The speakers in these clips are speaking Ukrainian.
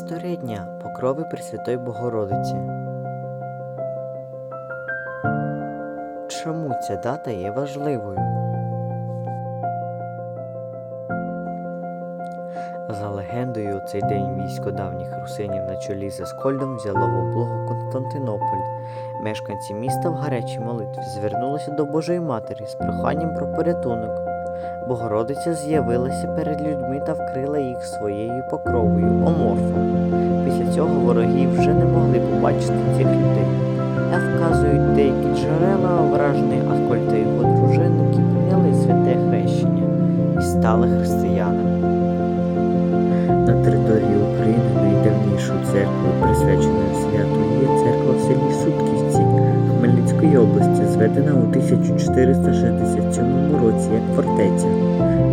Історія дня Покрови Пресвятої Богородиці. Чому ця дата є важливою? За легендою, у цей день військо давніх русинів на чолі з Аскольдом взяло в облогу Константинополь. Мешканці міста в гарячій молитві звернулися до Божої Матері з проханням про порятунок. Богородиця з'явилася перед людьми та вкрила їх своєю покровою, оморфом. Після цього вороги вже не могли побачити цих людей. А вказують деякі джерела, вражений Аскольд та його дружини, які прийняли святе хрещення і стали християнами. На території України найдавнішою церквою, присвяченою святу, є церква в селі Сутківці Хмельницької області, зведена у 1467 році як фортеця.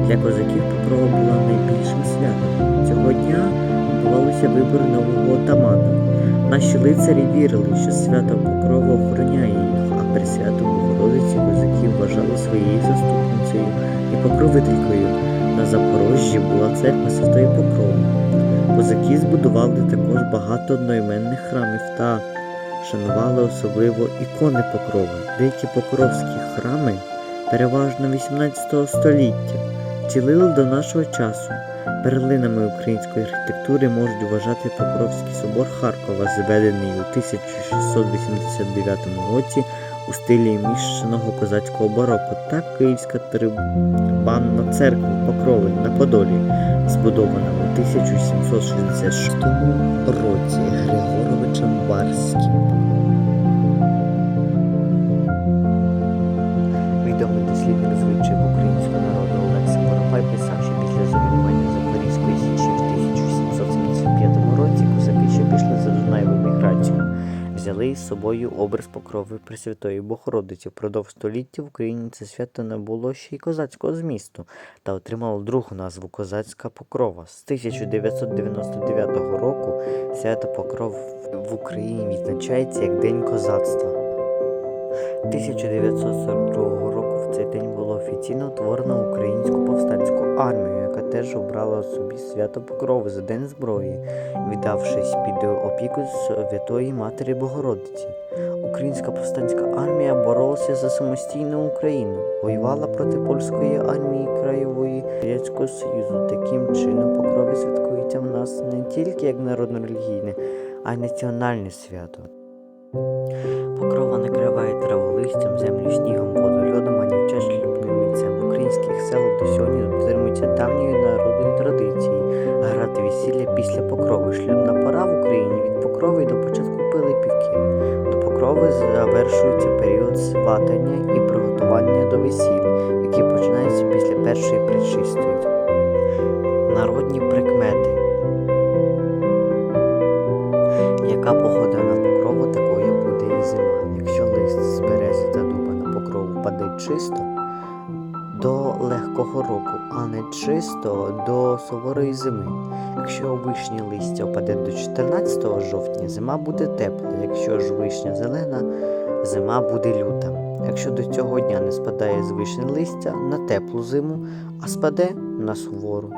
Для козаків Покрова була найбільшим святом. Цього дня відбувалися вибори нового отамана. Наші лицарі вірили, що свято Покрова охороняє їх, а Пресвяту Богородиці козаків вважали своєю заступницею і покровителькою. На Запорожжі була церква Святої Покрови. Козаки збудували також багато одноіменних храмів та шанували особливо ікони Покрови. Деякі покровські храми, переважно 18 століття, вцілили до нашого часу. Перлинами української архітектури можуть вважати Покровський собор Харкова, зведений у 1689 році у стилі міщеного козацького бароко та Київська трибанна церква Покрови на Подолі, збудована у 1766 році Григоровичем Барським. Із собою образ покрови Пресвятої Богородиці. Впродовж століття в Україні це свято не було ще й козацького змісту та отримало другу назву Козацька Покрова. З 1999 року свято Покров в Україні відзначається як День козацтва. 1942 року в цей день було офіційно утворено Українську повстанську армію, яка теж обрала собі свято Покрови за День зброї, віддавшись під опіку Святої Матері Богородиці. Українська повстанська армія боролася за самостійну Україну, воювала проти польської армії Краєвої Радянського Союзу. Таким чином покрови святкується в нас не тільки як народно-релігійне, а й національне свято. Покрова накриває траву листям, землю снігом, воду льодом, а дівчат шлюбним вінцем. В українських селах до сьогодні дотримуються давньої народної традиції грати весілля після покрови. Шлюбна пора в Україні від покрови до початку пилипівки. До покрови завершується період сватання і приготування до весілля, які починаються після першої причистої. Народні прикмети. Чисто до легкого року, а не чисто до суворої зими. Якщо вишні листя опаде до 14 жовтня, зима буде тепла. Якщо ж вишня зелена, зима буде люта. Якщо до цього дня не спадає з вишні листя на теплу зиму, а спаде на сувору.